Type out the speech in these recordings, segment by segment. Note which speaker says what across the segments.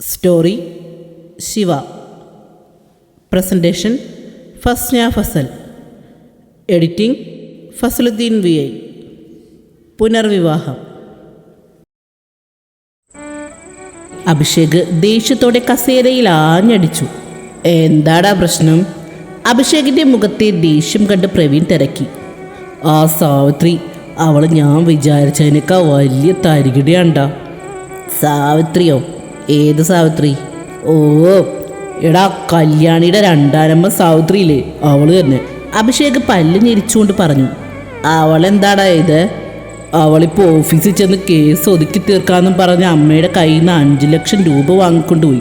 Speaker 1: Story Shiva presentation Fasna Fasal editing Fasaluddeen V I പുനർവിവാഹം Abhishek ദേഷ്യത്തോടെ കസേരയിൽ ആഞ്ഞടിച്ചു. എന്താടാ പ്രശ്നം? അഭിഷേകിന്റെ മുഖത്തെ ദേഷ്യം കണ്ട് പ്രവീൺ തിരക്കി. ആ സാവിത്രി അവൾ ഞാൻ വിചാരിച്ചതിനേക്കാൾ വലിയ തരികിടയാണ്ടാ. സാവിത്രിയോ? ഏത് സാവിത്രി? ഓ എടാ കല്യാണിയുടെ രണ്ടാനമ്മ സാവിത്രിയില്ലേ? അവൾ തന്നെ. അഭിഷേക് പല്ല് ഞെരിച്ചുകൊണ്ട് പറഞ്ഞു അവളെന്താടാ ഇത്? അവളിപ്പോൾ ഓഫീസിൽ ചെന്ന് കേസ് ഒതുക്കി തീർക്കാമെന്നും പറഞ്ഞ് അമ്മയുടെ കയ്യിൽ നിന്ന് അഞ്ച് ലക്ഷം രൂപ വാങ്ങിക്കൊണ്ടുപോയി.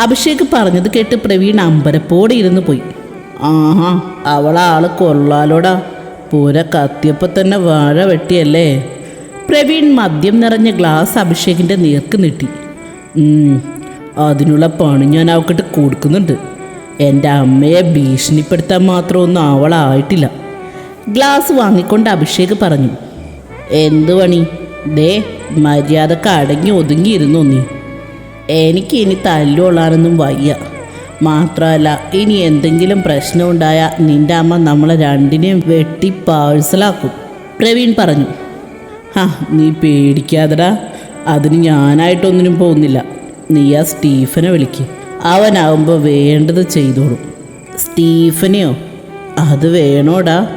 Speaker 1: അഭിഷേക് പറഞ്ഞത് കേട്ട് പ്രവീൺ അമ്പരപ്പോടെ ഇരുന്ന് പോയി. ആഹാ അവളാൾ കൊള്ളാലോടാ. പൂര കത്തിയപ്പോൾ തന്നെ വാഴ വെട്ടിയല്ലേ? പ്രവീൺ മദ്യം നിറഞ്ഞ ഗ്ലാസ് അഭിഷേകിന്റെ നേർക്ക് നീട്ടി. അതിനുള്ള പണി ഞാൻ അവക്കിട്ട് കൊടുക്കുന്നുണ്ട്. എന്റെ അമ്മയെ ഭീഷണിപ്പെടുത്താൻ മാത്രമൊന്നും അവളായിട്ടില്ല. ഗ്ലാസ് വാങ്ങിക്കൊണ്ട് അഭിഷേക് പറഞ്ഞു എന്ത് പണി? ദേ മര്യാദയ്ക്ക് അടങ്ങി ഒതുങ്ങിയിരുന്നു നീ. എനിക്ക് ഇനി തല്ലുകൊള്ളാനൊന്നും വയ്യ. മാത്രമല്ല ഇനി എന്തെങ്കിലും പ്രശ്നം ഉണ്ടായാൽ നിന്റെ അമ്മ നമ്മളെ രണ്ടിനെയും വെട്ടി പാഴ്സലാക്കും. പ്രവീൺ പറഞ്ഞു ആ നീ പേടിക്കാതെടാ. അതിന് ഞാനായിട്ടൊന്നിനും പോകുന്നില്ല. നീ ആ സ്റ്റീഫനെ വിളിക്ക്. അവനാവുമ്പോൾ വേണ്ടത് ചെയ്തോളും. സ്റ്റീഫനെയോ? അത് വേണോടാ.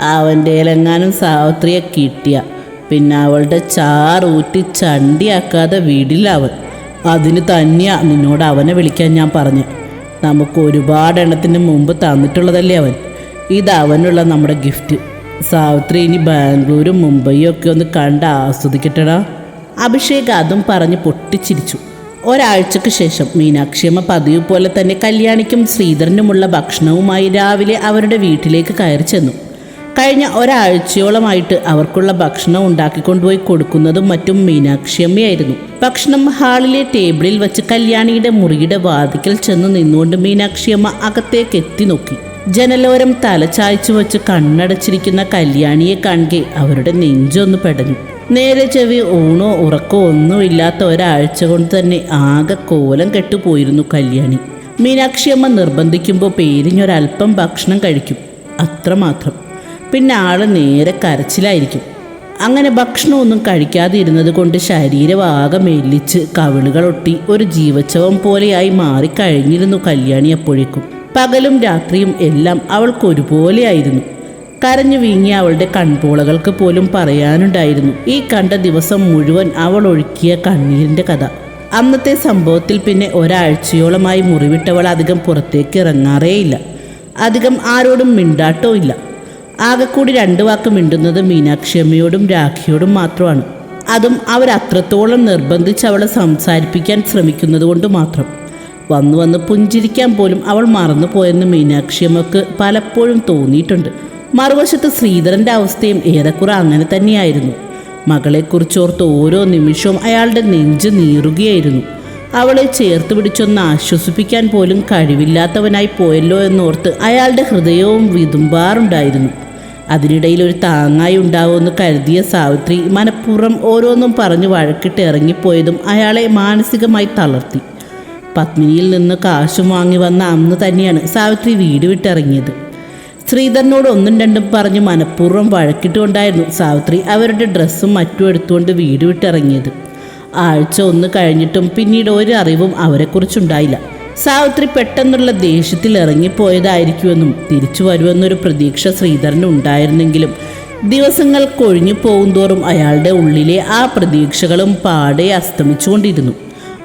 Speaker 1: അവന്റെ ലങ്ങാനും സാവിത്രിയെ കിട്ടിയ. പിന്നെ അവളുടെ ചാറൂറ്റി ചണ്ടിയാക്കാതെ വീടില്ല അവൻ. അതിന് തന്നെയാ നിന്നോട് അവനെ വിളിക്കാൻ ഞാൻ പറഞ്ഞു. നമുക്ക് ഒരുപാട് എണ്ണത്തിന് മുമ്പ് തന്നിട്ടുള്ളതല്ലേ അവൻ. ഇത് അവനുള്ള നമ്മുടെ ഗിഫ്റ്റ്. സാവിത്രി ഇനി ബാംഗ്ലൂരും മുംബൈയും ഒക്കെ ഒന്ന് കണ്ട് ആസ്വദിക്കട്ടെടാ. അഭിഷേക് അതും പറഞ്ഞ് പൊട്ടിച്ചിരിച്ചു. ഒരാഴ്ചക്ക് ശേഷം മീനാക്ഷിയമ്മ പതിവ് പോലെ തന്നെ കല്യാണിക്കും ശ്രീധരനുമുള്ള ഭക്ഷണവുമായി രാവിലെ അവരുടെ വീട്ടിലേക്ക് കയറി ചെന്നു. കഴിഞ്ഞ ഒരാഴ്ചയോളമായിട്ട് അവർക്കുള്ള ഭക്ഷണം ഉണ്ടാക്കിക്കൊണ്ടുപോയി കൊടുക്കുന്നതും മറ്റും മീനാക്ഷിയമ്മയായിരുന്നു ഭക്ഷണം ഹാളിലെ ടേബിളിൽ വെച്ച് കല്യാണിയുടെ മുറിയുടെ വാതിക്കൽ ചെന്ന് നിന്നുകൊണ്ട് മീനാക്ഷിയമ്മ അകത്തേക്ക് എത്തി നോക്കി. ജനലോരം തലചായ്ച്ചു വെച്ച് കണ്ണടച്ചിരിക്കുന്ന കല്യാണിയെ കാണുകെ അവരുടെ നെഞ്ചൊന്ന് പെടഞ്ഞു. നേരെ ചെവി ഊണോ ഉറക്കോ ഒന്നുമില്ലാത്ത ഒരാഴ്ച കൊണ്ട് തന്നെ ആകെ കോലം കെട്ടുപോയിരുന്നു കല്യാണി. മീനാക്ഷിയമ്മ നിർബന്ധിക്കുമ്പോൾ പേരിഞ്ഞൊരൽപ്പം ഭക്ഷണം കഴിക്കും അത്രമാത്രം. പിന്നെ ആൾ നേരെ കരച്ചിലായിരിക്കും. അങ്ങനെ ഭക്ഷണമൊന്നും കഴിക്കാതെ ഇരുന്നത് കൊണ്ട് ആകെ മെല്ലിച്ച് കവിളുകളൊട്ടി ഒരു ജീവച്ചവം പോലെയായി മാറിക്കഴിഞ്ഞിരുന്നു കല്യാണി അപ്പോഴേക്കും. പകലും രാത്രിയും എല്ലാം അവൾക്ക് ഒരുപോലെയായിരുന്നു കരഞ്ഞു വീങ്ങിയ അവളുടെ കൺപോളകൾക്ക് പോലും പറയാനുണ്ടായിരുന്നു. ഈ കണ്ട ദിവസം മുഴുവൻ അവൾ ഒഴുക്കിയ കണ്ണീരിന്റെ കഥ. അന്നത്തെ സംഭവത്തിൽ പിന്നെ ഒരാഴ്ചയോളമായി മുറിവിട്ടവൾ അധികം പുറത്തേക്ക് ഇറങ്ങാറേയില്ല. അധികം ആരോടും മിണ്ടാട്ടോ ഇല്ല. ആകെക്കൂടി രണ്ട് വാക്ക് മിണ്ടുന്നത് മീനാക്ഷിയമ്മയോടും രാഖിയോടും മാത്രമാണ്. അതും അവരത്രത്തോളം നിർബന്ധിച്ച് അവളെ സംസാരിപ്പിക്കാൻ ശ്രമിക്കുന്നത് കൊണ്ട് മാത്രം. വന്നു വന്ന് പുഞ്ചിരിക്കാൻ പോലും അവൾ മറന്നു പോയെന്ന് മീനാക്ഷിയമ്മക്ക് പലപ്പോഴും തോന്നിയിട്ടുണ്ട്. മറുവശത്ത് ശ്രീധരന്റെ അവസ്ഥയും ഏറെക്കുറെ അങ്ങനെ തന്നെയായിരുന്നു. മകളെക്കുറിച്ചോർത്ത് ഓരോ നിമിഷവും അയാളുടെ നെഞ്ച് നീറുകയായിരുന്നു. അവളെ ചേർത്ത് പിടിച്ചൊന്ന് ആശ്വസിപ്പിക്കാൻ പോലും കഴിവില്ലാത്തവനായി പോയല്ലോ എന്നോർത്ത് അയാളുടെ ഹൃദയവും വിതുമ്പാറുണ്ടായിരുന്നു. അതിനിടയിൽ ഒരു താങ്ങായി ഉണ്ടാവുമെന്ന് കരുതിയ സാവിത്രി മനഃപൂർവം ഓരോന്നും പറഞ്ഞ് വഴക്കിട്ട് ഇറങ്ങിപ്പോയതും അയാളെ മാനസികമായി തളർത്തി. പത്മിനിയിൽ നിന്ന് കാശും വാങ്ങി വന്ന അന്ന് തന്നെയാണ് സാവിത്രി വീട് വിട്ടിറങ്ങിയത്. ശ്രീധരനോട് ഒന്നും രണ്ടും പറഞ്ഞ് മനഃപൂർവം വഴക്കിട്ടുകൊണ്ടായിരുന്നു സാവിത്രി അവരുടെ ഡ്രസ്സും മറ്റും എടുത്തുകൊണ്ട് വീട് വിട്ടിറങ്ങിയത്. ആഴ്ച ഒന്ന് കഴിഞ്ഞിട്ടും പിന്നീട് ഒരു അവരെക്കുറിച്ചുണ്ടായില്ല. സാവിത്രി പെട്ടെന്നുള്ള ദേഷ്യത്തിൽ ഇറങ്ങിപ്പോയതായിരിക്കുമെന്നും തിരിച്ചു വരുമെന്നൊരു പ്രതീക്ഷ ശ്രീധരന് ഉണ്ടായിരുന്നെങ്കിലും ദിവസങ്ങൾ കൊഴിഞ്ഞു പോകുന്തോറും അയാളുടെ ഉള്ളിലെ ആ പ്രതീക്ഷകളും പാടെ അസ്തമിച്ചുകൊണ്ടിരുന്നു.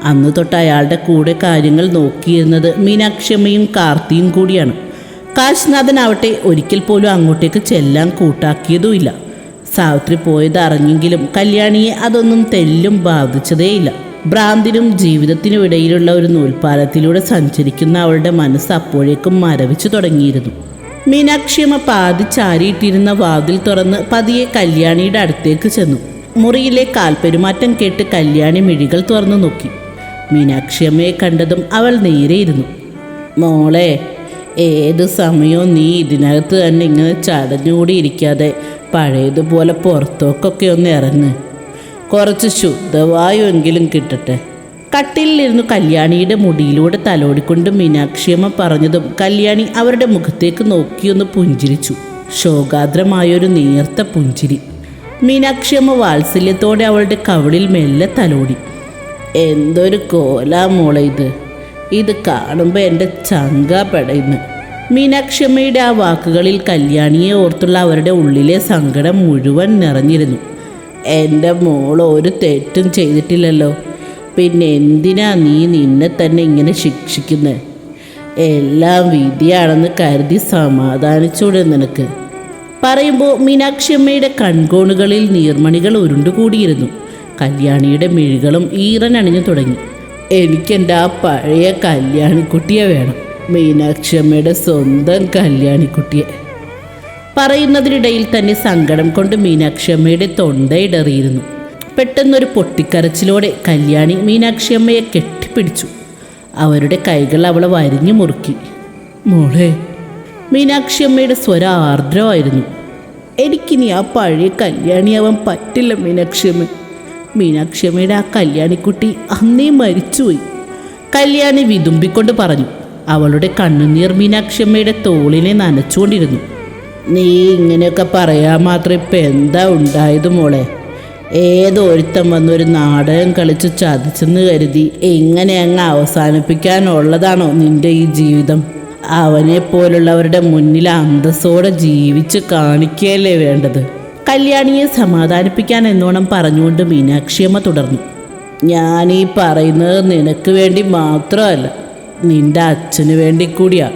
Speaker 1: അന്ന് തൊട്ട് അയാളുടെ കൂടെ കാര്യങ്ങൾ നോക്കിയിരുന്നത് മീനാക്ഷിയമ്മയും കാർത്തിയും കൂടിയാണ്. കാശ്നാഥനാവട്ടെ ഒരിക്കൽ പോലും അങ്ങോട്ടേക്ക് ചെല്ലാൻ കൂട്ടാക്കിയതുമില്ല. സാവിത്രി പോയത് അറിഞ്ഞെങ്കിലും കല്യാണിയെ അതൊന്നും തെല്ലും ബാധിച്ചതേയില്ല. ഭ്രാന്തിനും ജീവിതത്തിനും ഇടയിലുള്ള ഒരു നൂൽപ്പാലത്തിലൂടെ സഞ്ചരിക്കുന്ന അവളുടെ മനസ്സ് അപ്പോഴേക്കും മരവിച്ചു തുടങ്ങിയിരുന്നു. മീനാക്ഷിയമ്മ പാതി ചാരിയിട്ടിരുന്ന വാതിൽ തുറന്ന് പതിയെ കല്യാണിയുടെ അടുത്തേക്ക് ചെന്നു. മുറിയിലെ കാൽപ്പെരുമാറ്റം കേട്ട് കല്യാണി മിഴികൾ തുറന്നു നോക്കി. മീനാക്ഷിയമ്മയെ കണ്ടതും അവൾ നേരെയിരുന്നു. മോളെ ഏത് സമയവും നീ ഇതിനകത്ത് തന്നെ ഇങ്ങനെ ചടഞ്ഞുകൂടി ഇരിക്കാതെ പഴയതുപോലെ പുറത്തോക്കൊക്കെ ഒന്ന് ഇറങ്ങ്. കുറച്ച് ശുദ്ധവായു എങ്കിലും കിട്ടട്ടെ. കട്ടിലിരുന്നു കല്യാണിയുടെ മുടിയിലൂടെ തലോടിക്കൊണ്ട് മീനാക്ഷിയമ്മ പറഞ്ഞതും കല്യാണി അവരുടെ മുഖത്തേക്ക് നോക്കിയൊന്ന് പുഞ്ചിരിച്ചു. ശോകാദ്രമായൊരു നേർത്ത പുഞ്ചിരി. മീനാക്ഷിയമ്മ വാത്സല്യത്തോടെ അവളുടെ കവിളിൽ മെല്ലെ തലോടി. എന്തൊരു കോലാ മോളെ ഇത്. ഇത് കാണുമ്പോൾ എന്റെ ചങ്ക പെടയുന്നു. മീനാക്ഷിയമ്മയുടെ ആ വാക്കുകളിൽ കല്യാണിയെ ഓർത്തുള്ള അവരുടെ ഉള്ളിലെ സങ്കടം മുഴുവൻ നിറഞ്ഞിരുന്നു. എന്റെ മോൾ ഒരു തെറ്റും ചെയ്തിട്ടില്ലല്ലോ. പിന്നെ എന്തിനാ നീ നിന്നെ തന്നെ ഇങ്ങനെ ശിക്ഷിക്കുന്നത് എല്ലാം വിധിയാണെന്ന് കരുതി സമാധാനിച്ചൂടെ നിനക്ക്. പറയുമ്പോൾ മീനാക്ഷിയമ്മയുടെ കൺകോണുകളിൽ നീർമണികൾ ഉരുണ്ടുകൂടിയിരുന്നു. കല്യാണിയുടെ മിഴികളും ഈറൻ അണിഞ്ഞു തുടങ്ങി. എനിക്കെന്റെ ആ പഴയ കല്യാണിക്കുട്ടിയെ വേണം. മീനാക്ഷിയമ്മയുടെ സ്വന്തം കല്യാണിക്കുട്ടിയെ. പറയുന്നതിനിടയിൽ തന്നെ സങ്കടം കൊണ്ട് മീനാക്ഷിയമ്മയുടെ തൊണ്ടയിടറിയിരുന്നു പെട്ടെന്നൊരു പൊട്ടിക്കരച്ചിലോടെ കല്യാണി മീനാക്ഷിയമ്മയെ കെട്ടിപ്പിടിച്ചു. അവരുടെ കൈകൾ അവളെ വരിഞ്ഞു മുറുക്കി. മോളെ മീനാക്ഷിയമ്മയുടെ സ്വര ആർദ്രമായിരുന്നു. എനിക്കിനി ആ പഴയ കല്യാണിയാവാൻ പറ്റില്ല മീനാക്ഷിയമ്മ. മീനാക്ഷിയമ്മയുടെ ആ കല്യാണിക്കുട്ടി അന്നേ മരിച്ചുപോയി. കല്യാണി വിതുമ്പിക്കൊണ്ട് പറഞ്ഞു അവളുടെ കണ്ണുനീർ മീനാക്ഷിയമ്മയുടെ തോളിനെ നനച്ചുകൊണ്ടിരുന്നു. നീ ഇങ്ങനെയൊക്കെ പറയാൻ മാത്രം ഇപ്പം എന്താ ഉണ്ടായത് മോളെ? ഏതൊരുത്തം വന്നൊരു നാടകം കളിച്ച് ചതിച്ചെന്ന് കരുതി എങ്ങനെ അങ്ങ് അവസാനിപ്പിക്കാനുള്ളതാണോ നിന്റെ ഈ ജീവിതം? അവനെ പോലുള്ളവരുടെ മുന്നിൽ അന്തസ്സോടെ ജീവിച്ച് കാണിക്കുകയല്ലേ വേണ്ടത്? കല്യാണിയെ സമാധാനിപ്പിക്കാൻ എന്നോണം പറഞ്ഞുകൊണ്ട് മീനാക്ഷിയമ്മ തുടർന്നു. ഞാൻ ഈ പറയുന്നത് നിനക്ക് വേണ്ടി മാത്രമല്ല നിന്റെ അച്ഛന് വേണ്ടി കൂടിയാ.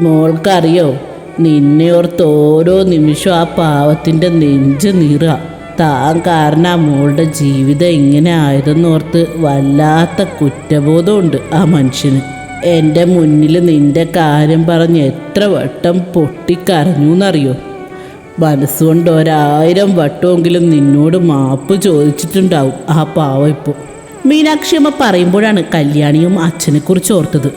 Speaker 1: മോൾക്കറിയോ നിന്നെ ഓർത്ത് ഓരോ നിമിഷവും ആ പാവത്തിന്റെ നെഞ്ച് നീറുക. താൻ കാരണം ആ മോളുടെ ജീവിതം ഇങ്ങനെ ആയതെന്നോർത്ത് വല്ലാത്ത കുറ്റബോധമുണ്ട് ആ മനുഷ്യന്. എന്റെ മുന്നിൽ നിന്റെ കാര്യം പറഞ്ഞ് എത്ര വട്ടം പൊട്ടിക്കരഞ്ഞു എന്നറിയോ മനസ്സുകൊണ്ട് ഒരായിരം വട്ടമെങ്കിലും നിന്നോട് മാപ്പ് ചോദിച്ചിട്ടുണ്ടാവും. ആ പാവം ഇപ്പോൾ മീനാക്ഷിയമ്മ പറയുമ്പോഴാണ് കല്യാണിയും അച്ഛനെക്കുറിച്ച് ഓർത്തത്.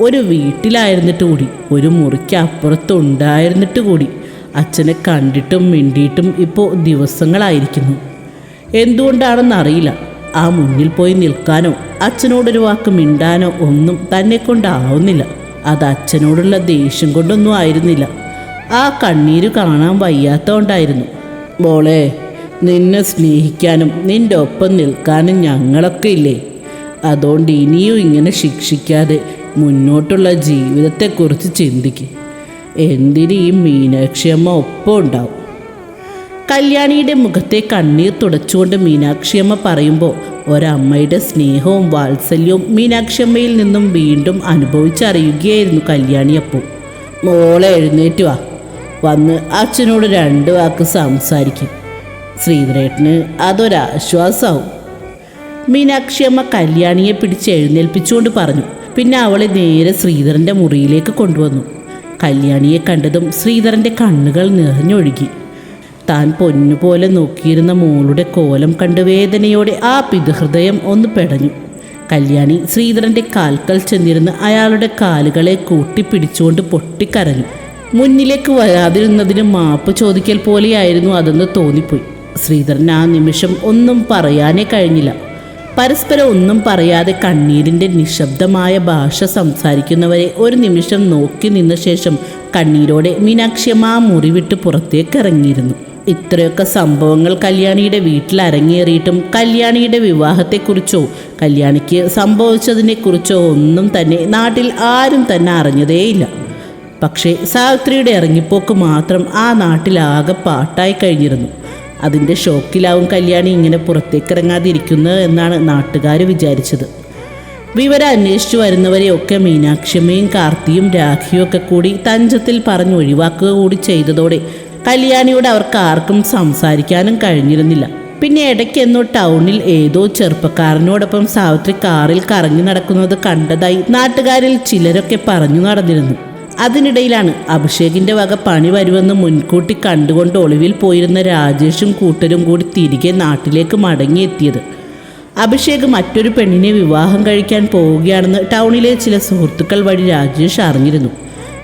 Speaker 1: ഒരു വീട്ടിലായിരുന്നിട്ട് കൂടി ഒരു മുറിക്ക് അപ്പുറത്തുണ്ടായിരുന്നിട്ട് കൂടി അച്ഛനെ കണ്ടിട്ടും മിണ്ടിയിട്ടും ഇപ്പോൾ ദിവസങ്ങളായിരിക്കുന്നു. എന്തുകൊണ്ടാണെന്നറിയില്ല ആ മുന്നിൽ പോയി നിൽക്കാനോ അച്ഛനോടൊരു വാക്ക് മിണ്ടാനോ ഒന്നും തന്നെ കൊണ്ടാവുന്നില്ല അത് അച്ഛനോടുള്ള ദേഷ്യം കൊണ്ടൊന്നും ആയിരുന്നില്ല. ആ കണ്ണീര് കാണാൻ വയ്യാത്തോണ്ടായിരുന്നു. മോളെ നിന്നെ സ്നേഹിക്കാനും നിന്റെ ഒപ്പം നിൽക്കാനും ഞങ്ങളൊക്കെ ഇല്ലേ? അതുകൊണ്ട് ഇനിയും ഇങ്ങനെ ശിക്ഷിക്കാതെ മുന്നോട്ടുള്ള ജീവിതത്തെക്കുറിച്ച് ചിന്തിക്കും. എന്തിന് ഈ മീനാക്ഷിയമ്മ ഒപ്പം ഉണ്ടാവും? കല്യാണിയുടെ മുഖത്തെ കണ്ണീർ തുടച്ചുകൊണ്ട് മീനാക്ഷിയമ്മ പറയുമ്പോൾ ഒരമ്മയുടെ സ്നേഹവും വാത്സല്യവും മീനാക്ഷിയമ്മയിൽ നിന്നും വീണ്ടും അനുഭവിച്ചറിയുകയായിരുന്നു കല്യാണി അപ്പോൾ മോളെ എഴുന്നേറ്റ് വാ. വന്ന് അച്ഛനോട് രണ്ട് വാക്ക് സംസാരിക്കും. ശ്രീധരേട്ടന് അതൊരാശ്വാസമാവും മീനാക്ഷിയമ്മ കല്യാണിയെ പിടിച്ച് എഴുന്നേൽപ്പിച്ചുകൊണ്ട് പറഞ്ഞു. പിന്നെ അവളെ നേരെ ശ്രീധരന്റെ മുറിയിലേക്ക് കൊണ്ടുവന്നു. കല്യാണിയെ കണ്ടതും ശ്രീധരന്റെ കണ്ണുകൾ നിറഞ്ഞൊഴുകി. താൻ പൊന്നുപോലെ നോക്കിയിരുന്ന മോളുടെ കോലം കണ്ട് വേദനയോടെ ആ പിതൃഹൃദയം ഒന്ന് പെടഞ്ഞു. കല്യാണി ശ്രീധരന്റെ കാൽക്കൽ ചെന്നിരുന്ന് അയാളുടെ കാലുകളെ കൂട്ടിപ്പിടിച്ചുകൊണ്ട് പൊട്ടിക്കരഞ്ഞു. മുന്നിലേക്ക് വരാതിരുന്നതിന് മാപ്പ് ചോദിക്കൽ പോലെയായിരുന്നു അതെന്ന് തോന്നിപ്പോയി. ശ്രീധരൻ ആ നിമിഷം ഒന്നും പറയാനേ കഴിഞ്ഞില്ല. പരസ്പരം ഒന്നും പറയാതെ കണ്ണീരിന്റെ നിശബ്ദമായ ഭാഷ സംസാരിക്കുന്നവരെ ഒരു നിമിഷം നോക്കി നിന്ന ശേഷം കണ്ണീരോടെ മീനാക്ഷിയമ്മ ആ മുറി വിട്ട് പുറത്തേക്ക് ഇറങ്ങിയിരുന്നു. ഇത്രയൊക്കെ സംഭവങ്ങൾ കല്യാണിയുടെ വീട്ടിൽ അരങ്ങേറിയിട്ടും കല്യാണിയുടെ വിവാഹത്തെക്കുറിച്ചോ കല്യാണിക്ക് സംഭവിച്ചതിനെക്കുറിച്ചോ ഒന്നും തന്നെ നാട്ടിൽ ആരും തന്നെ അറിഞ്ഞതേയില്ല. പക്ഷേ സാവിത്രിയുടെ ഇറങ്ങിപ്പോക്ക് മാത്രം ആ നാട്ടിലാകെ പാട്ടായി കഴിഞ്ഞിരുന്നു. അതിന്റെ ഷോക്കിലാവും കല്യാണി ഇങ്ങനെ പുറത്തേക്കിറങ്ങാതിരിക്കുന്നത് എന്നാണ് നാട്ടുകാർ വിചാരിച്ചത്. വിവരം അന്വേഷിച്ചു വരുന്നവരെയൊക്കെ മീനാക്ഷിയമ്മയും കാർത്തിയും രാഖിയും ഒക്കെ കൂടി തഞ്ചത്തിൽ പറഞ്ഞ് ഒഴിവാക്കുക കൂടി ചെയ്തതോടെ കല്യാണിയോട് അവർക്ക് ആർക്കും സംസാരിക്കാനും കഴിഞ്ഞിരുന്നില്ല. പിന്നെ ഇടയ്ക്കെന്നോ ടൗണിൽ ഏതോ ചെറുപ്പക്കാരനോടൊപ്പം സാവിത്രി കാറിൽ കറങ്ങി നടക്കുന്നത് കണ്ടതായി നാട്ടുകാരിൽ ചിലരൊക്കെ പറഞ്ഞു നടന്നിരുന്നു. അതിനിടയിലാണ് അഭിഷേകിന്റെ വക പണി വരുമെന്ന് മുൻകൂട്ടി കണ്ടുകൊണ്ട് ഒളിവിൽ പോയിരുന്ന രാജേഷും കൂട്ടരും കൂടി തിരികെ നാട്ടിലേക്ക് മടങ്ങിയെത്തിയത്. അഭിഷേക് മറ്റൊരു പെണ്ണിനെ വിവാഹം കഴിക്കാൻ പോവുകയാണെന്ന് ടൗണിലെ ചില സുഹൃത്തുക്കൾ വഴി രാജേഷ് അറിഞ്ഞിരുന്നു.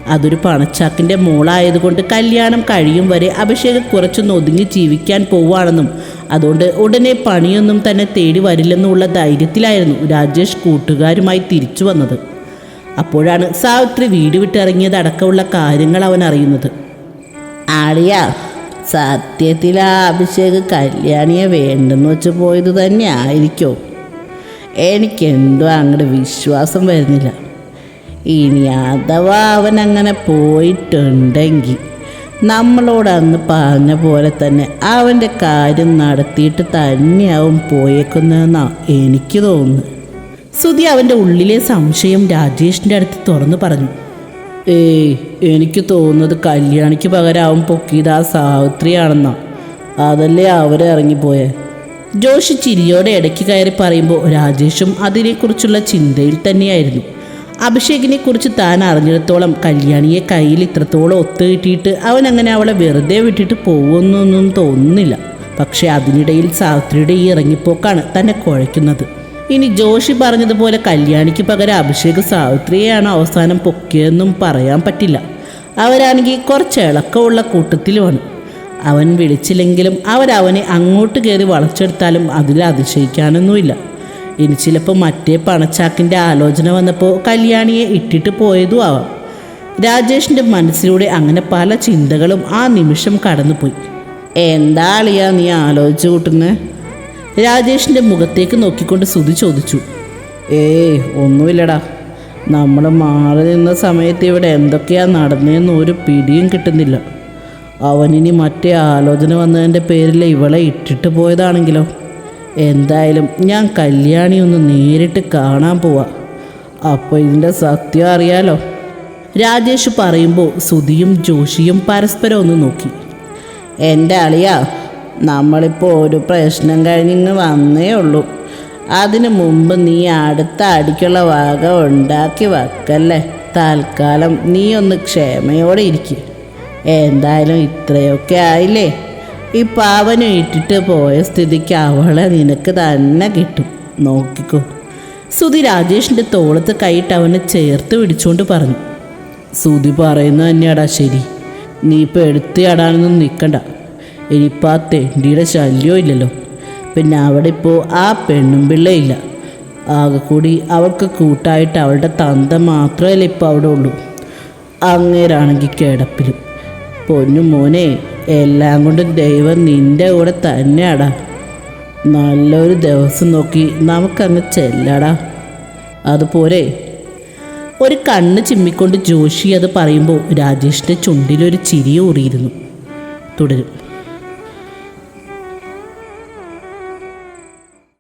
Speaker 1: അതൊരു പണച്ചാക്കിന്റെ മോളായതുകൊണ്ട് കല്യാണം കഴിയും വരെ അഭിഷേക് കുറച്ചൊന്ന് ഒതുങ്ങി ജീവിക്കാൻ പോവുകയാണെന്നും അതുകൊണ്ട് ഉടനെ പണിയൊന്നും തന്നെ തേടി വരില്ലെന്നുള്ള ധൈര്യത്തിലായിരുന്നു രാജേഷ് കൂട്ടുകാരുമായി തിരിച്ചു വന്നത്. അപ്പോഴാണ് സാവിത്രി വീട് വിട്ടിറങ്ങിയത് അടക്കമുള്ള കാര്യങ്ങൾ അവൻ അറിയുന്നത്. ആളിയ സത്യത്തിൽ ആ അഭിഷേക് കല്യാണിയെ വേണ്ടെന്ന് വെച്ച് പോയത് തന്നെ ആയിരിക്കോ? എനിക്കെന്തോ അങ്ങോട്ട് വിശ്വാസം വരുന്നില്ല. ഇനി അഥവാ അവൻ അങ്ങനെ പോയിട്ടുണ്ടെങ്കിൽ നമ്മളോട് അന്ന് പറഞ്ഞ പോലെ തന്നെ അവന്റെ കാര്യം നടത്തിയിട്ട് തന്നെയാവും പോയേക്കുന്നതെന്നാണ് എനിക്ക് തോന്നുന്നു സുധി അവന്റെ ഉള്ളിലെ സംശയം രാജേഷിന്റെ അടുത്ത് തുറന്നു പറഞ്ഞു. ഏയ് എനിക്ക് തോന്നുന്നത് കല്യാണിക്ക് പകരം അവൻ പൊക്കിയത് ആ സാവിത്രിയാണെന്നാ. അതല്ലേ അവരെ ഇറങ്ങിപ്പോയെ? ജോഷി ചിരിയോടെ ഇടയ്ക്ക് കയറി പറയുമ്പോൾ രാജേഷും അതിനെക്കുറിച്ചുള്ള ചിന്തയിൽ തന്നെയായിരുന്നു. അഭിഷേകിനെ കുറിച്ച് താൻ അറിഞ്ഞിടത്തോളം കല്യാണിയെ കയ്യിൽ ഇത്രത്തോളം ഒത്തു കിട്ടിയിട്ട് അവൻ അങ്ങനെ അവളെ വെറുതെ വിട്ടിട്ട് പോകുമെന്നൊന്നും തോന്നുന്നില്ല. പക്ഷേ അതിനിടയിൽ സാവിത്രിയുടെ ഈ ഇറങ്ങിപ്പോക്കാണ് തന്നെ കുഴയ്ക്കുന്നത്. ഇനി ജോഷി പറഞ്ഞതുപോലെ കല്യാണിക്ക് പകരം അഭിഷേക് സാവിത്രിയെയാണ് അവസാനം പൊക്കിയതെന്നും പറയാൻ പറ്റില്ല. അവരാണെങ്കിൽ കുറച്ച് ഇളക്കമുള്ള കൂട്ടത്തിലുമാണ്. അവൻ വിളിച്ചില്ലെങ്കിലും അവരവനെ അങ്ങോട്ട് കയറി വളച്ചെടുത്താലും അതിൽ അതിശയിക്കാനൊന്നുമില്ല. ഇനി ചിലപ്പോൾ മറ്റേ പണച്ചാക്കിന്റെ ആലോചന വന്നപ്പോൾ കല്യാണിയെ ഇട്ടിട്ട് പോയതും ആവാം. രാജേഷിന്റെ മനസ്സിലൂടെ അങ്ങനെ പല ചിന്തകളും ആ നിമിഷം കടന്നുപോയി. എന്താ അളിയാ നീ ആലോചിച്ച് കൂട്ടുന്നത് രാജേഷിന്റെ മുഖത്തേക്ക് നോക്കിക്കൊണ്ട് സുധി ചോദിച്ചു. ഏയ് ഒന്നുമില്ലടാ. നമ്മൾ മാറി നിന്ന സമയത്ത് ഇവിടെ എന്തൊക്കെയാ നടന്നതെന്ന് ഒരു പിടിയും കിട്ടുന്നില്ല. അവനിനി മറ്റേ ആലോചന വന്നതിന്റെ പേരിൽ ഇവളെ ഇട്ടിട്ട് പോയതാണെങ്കിലോ? എന്തായാലും ഞാൻ കല്യാണി ഒന്ന് നേരിട്ട് കാണാൻ പോവാ. അപ്പോൾ ഇതിന്റെ സത്യം അറിയാലോ? രാജേഷ് പറയുമ്പോൾ സുധിയും ജോഷിയും പരസ്പരം ഒന്ന് നോക്കി. എന്റെ അളിയാ നമ്മളിപ്പോൾ ഒരു പ്രശ്നം കഴിഞ്ഞിങ്ങ് വന്നേ ഉള്ളൂ. അതിനു മുമ്പ് നീ അടുത്ത അടിക്കുള്ള വക ഉണ്ടാക്കി വെക്കല്ലേ? തൽക്കാലം നീ ഒന്ന് ക്ഷമയോടെ ഇരിക്കുക എന്തായാലും ഇത്രയൊക്കെ ആയില്ലേ? ഈ പാവനും ഇട്ടിട്ട് പോയ സ്ഥിതിക്ക് അവളെ നിനക്ക് തന്നെ കിട്ടും. നോക്കിക്കോ. സുധി രാജേഷിന്റെ തോളത്ത് കൈയിട്ട് അവനെ ചേർത്ത് പിടിച്ചുകൊണ്ട് പറഞ്ഞു. സുധി പറയുന്നത് തന്നെയാടാ ശരി. നീ ഇപ്പോൾ എടുത്തിയാടാനൊന്നും നിൽക്കണ്ട ഇനിയിപ്പോൾ പാത്തെ തെണ്ടിയുടെ ശല്യവും ഇല്ലല്ലോ. പിന്നെ അവിടെ ഇപ്പോൾ ആ പെണ്ണും പിള്ളയില്ല. ആകെ കൂടി അവൾക്ക് കൂട്ടായിട്ട് അവളുടെ തന്ത മാത്രമല്ല ഇപ്പോൾ അവിടെ ഉള്ളൂ. അങ്ങേരാണെങ്കിൽ കിടപ്പിലും പൊന്നു മോനെ എല്ലാം കൊണ്ടും ദൈവം നിന്റെ കൂടെ തന്നെയാടാ. നല്ലൊരു ദിവസം നോക്കി നമുക്കങ്ങ് ചെല്ലടാ. അതുപോലെ ഒരു കണ്ണ് ചിമ്മിക്കൊണ്ട് ജോഷി അത് പറയുമ്പോൾ രാജേഷിന്റെ ചുണ്ടിലൊരു ചിരി ഊറിയിരുന്നു. തുടരും.